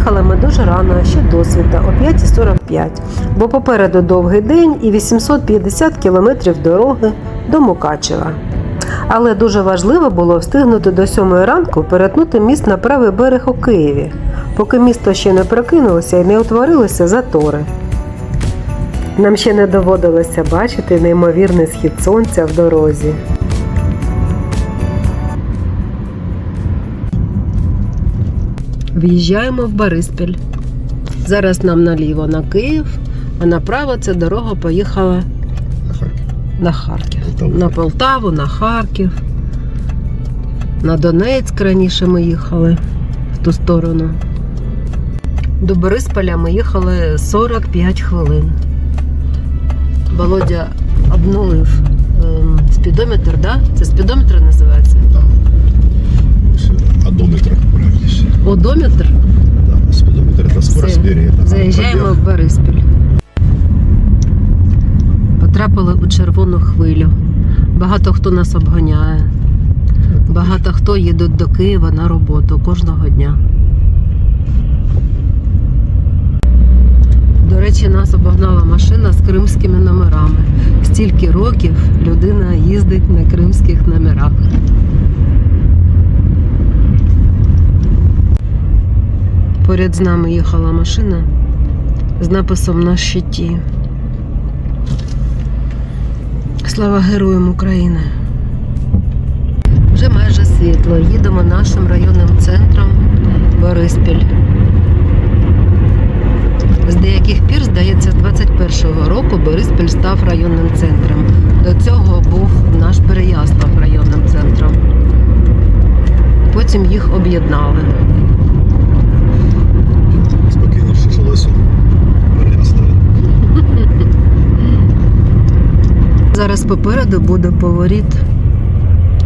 Приїхали ми дуже рано, ще до світа, о 5.45, бо попереду довгий день і 850 кілометрів дороги до Мукачева. Але дуже важливо було встигнути до 7 ранку перетнути міст на правий берег у Києві, поки місто ще не прокинулося і не утворилися затори. Нам ще не доводилося бачити неймовірний схід сонця в дорозі. В'їжджаємо в Бориспіль. Зараз нам наліво на Київ, а направо ця дорога поїхала на Харків. Полтаву. На Полтаву, на Харків. На Донецьк раніше ми їхали в ту сторону. До Борисполя ми їхали 45 хвилин. Володя обнулив ем, спідометр, да? Це спідометр називається? Да. Все, Одометр. Одометр. Да, спидометр это скорость Все, меряет. а Заїжджаємо в Бориспіль. Потрапили у червону хвилю. Багато хто нас обганяє. Багато хто їде до Києва на роботу кожного дня. До речі, нас обогнала машина з кримськими номерами. Стільки років людина їздить на кримських номерах. Поряд з нами їхала машина з написом на щиті. Слава Героям України! Вже майже світло. Їдемо нашим районним центром Бориспіль. З деяких пір, здається, з 21-го року Бориспіль став районним центром. До цього був наш Переяслав районним центром. Потім їх об'єднали. Попереду буде поворіт.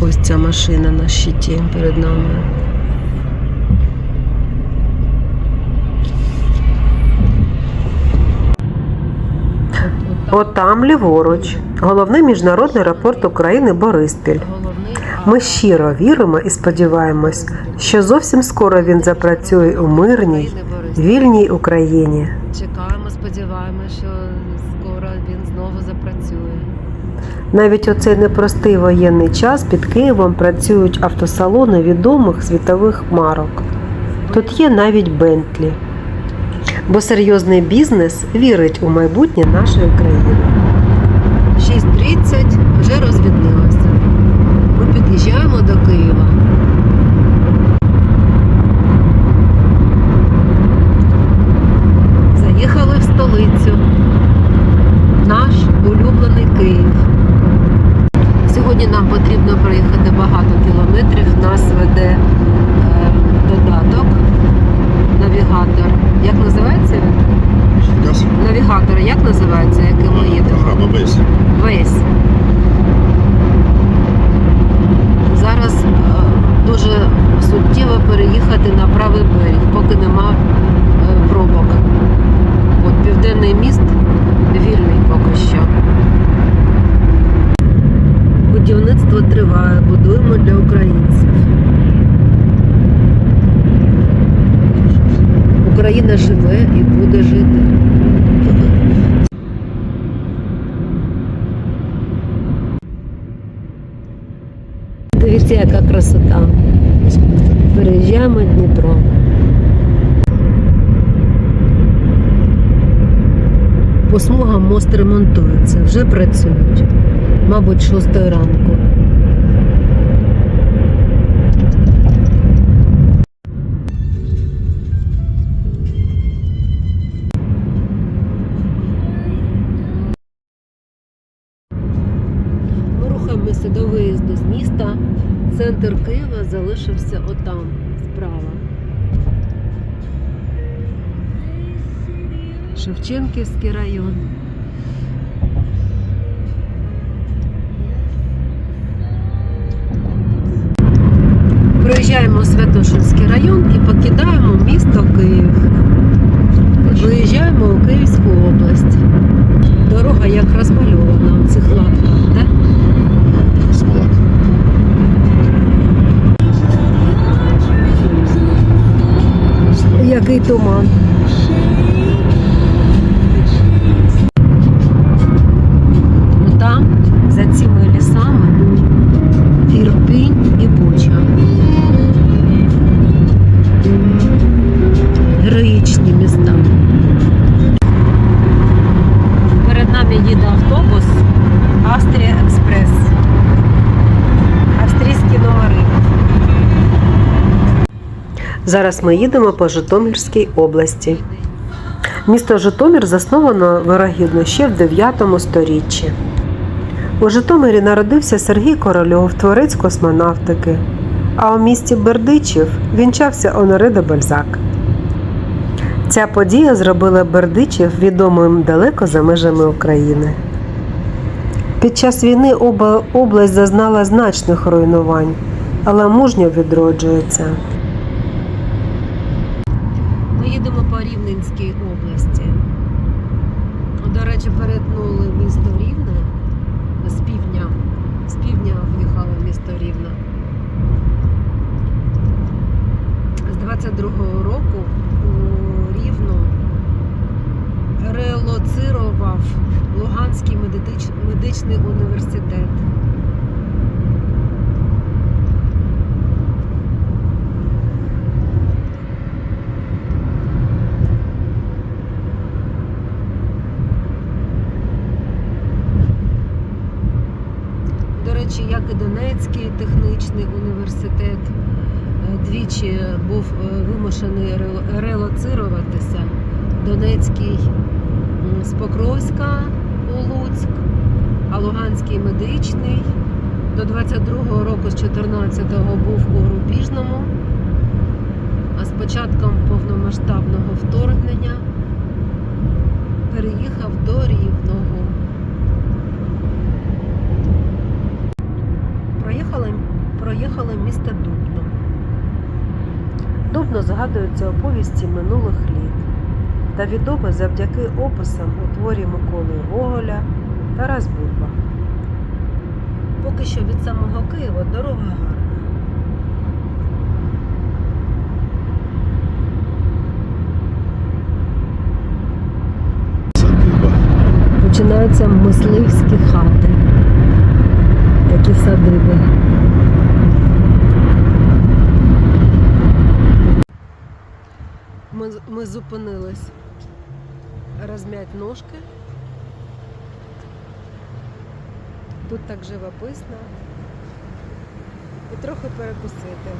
Ось ця машина на щиті перед нами. Отам ліворуч. Головний міжнародний аеропорт України Бориспіль. Ми щиро віримо і сподіваємось, що зовсім скоро він запрацює у мирній, вільній Україні. Чекаємо, сподіваємося, Навіть у цей непростий воєнний час під Києвом працюють автосалони відомих світових марок. Тут є навіть Бентлі. Бо серйозний бізнес вірить у майбутнє нашої країни. 6.30 вже розвіднилося. Ми під'їжджаємо до Києва. Заїхали в столицю. Наш улюблений Київ. Сьогодні нам потрібно проїхати багато кілометрів. Нас веде е, додаток, навігатор. Як називається він? Навігатор, як називається, яким ми їдемо? Програма БС. Весь. Зараз е, дуже суттєво переїхати на правий берег, поки нема е, пробок. От південний міст вільний поки що. Будівництво триває, будуємо для українців. Україна живе і буде жити. Дивіться, яка красота. Переїжджаємо Дніпро. По смугам мост ремонтується, вже працюють. Мабуть, 6 ранку. Рухаємося до виїзду з міста. Центр Києва залишився отам, справа. Шевченківський район. Проїжджаємо Святошинський район і покидаємо місто Київ. Виїжджаємо у Київську область. Дорога як розмальована у цих лапках, Який туман. Зараз ми їдемо по Житомирській області. Місто Житомир засновано вирогідно ще в 9 сторіччі. У Житомирі народився Сергій Корольов, творець космонавтики. А у місті Бердичів вінчався Оноре де Бальзак. Ця подія зробила Бердичів відомим далеко за межами України. Під час війни область зазнала значних руйнувань, але мужньо відроджується. Ми їдемо по Рівненській області. До речі, перетнули місто Рівне з півдня. З півдня в'їхали в місто Рівне. З 22-го року у Рівну релоцирував Луганський медичний університет. До речі, як і Донецький технічний університет е, двічі був е, вимушений релоцируватися. Донецький з Покровська у Луцьк, а Луганський медичний до 22-го року, з 14-го був у Рубіжному. А з початком повномасштабного вторгнення переїхав до Рівного. Проїхали, проїхали місто Дубно. Дубно згадується у повісті минулих літ та відоме завдяки описам у творі Миколи Гоголя Тарас Бульба. Поки що від самого Києва дорога гарна. Починаються мисливські хати. Такі садиби. Ми, зупинились розм'ять ножки. Тут так живописно. І трохи перекусити.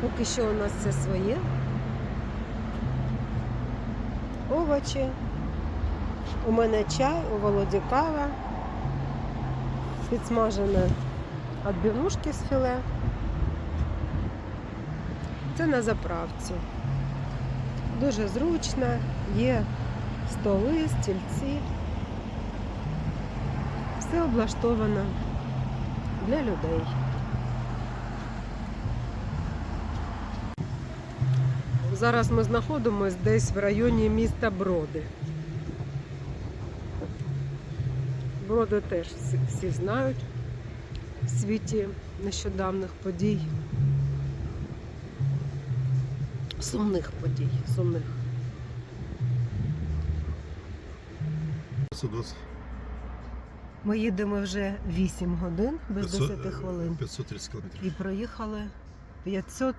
Поки що у нас все своє. Овочі. У мене чай, у Володі кава. Підсмажене відбивнушки з філе. Це на заправці. Дуже зручно, є столи, стільці. Все облаштовано для людей. Зараз ми знаходимося десь в районі міста Броди. Броди теж всі, знають світі нещодавних подій. Сумних подій, сумних. Ми їдемо вже 8 годин без 500, 10 хвилин 530 кілометрів. і проїхали 500,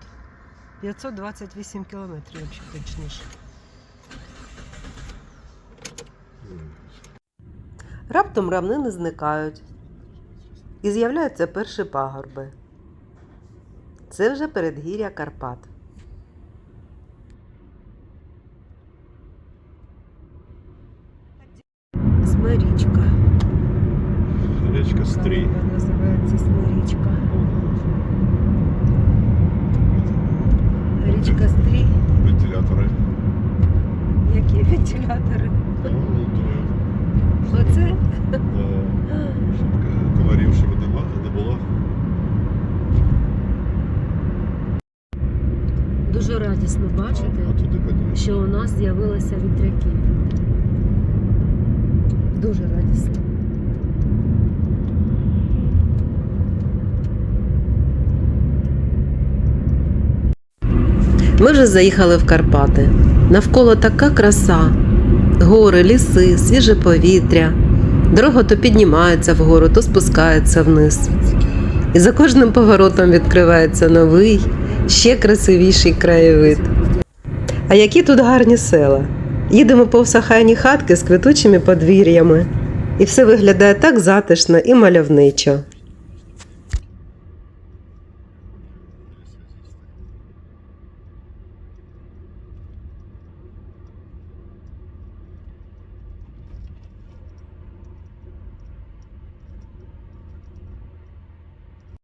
528 кілометрів, якщо точніше. Раптом равнини зникають і з'являються перші пагорби. Це вже передгір'я Карпат. Смирічка. Річка Стрій. Вона називається Смирічка. Річка Стрій. Вентилятори. Які вентилятори? Що це? Да. Щоб комарів, щоб не було. Дуже радісно бачити, що у нас з'явилися вітряки. Дуже радісно. Ми вже заїхали в Карпати. Навколо така краса гори, ліси, свіже повітря. Дорога то піднімається вгору, то спускається вниз. І за кожним поворотом відкривається новий, ще красивіший краєвид. А які тут гарні села. Їдемо повз охайні хатки з квітучими подвір'ями, і все виглядає так затишно і мальовничо.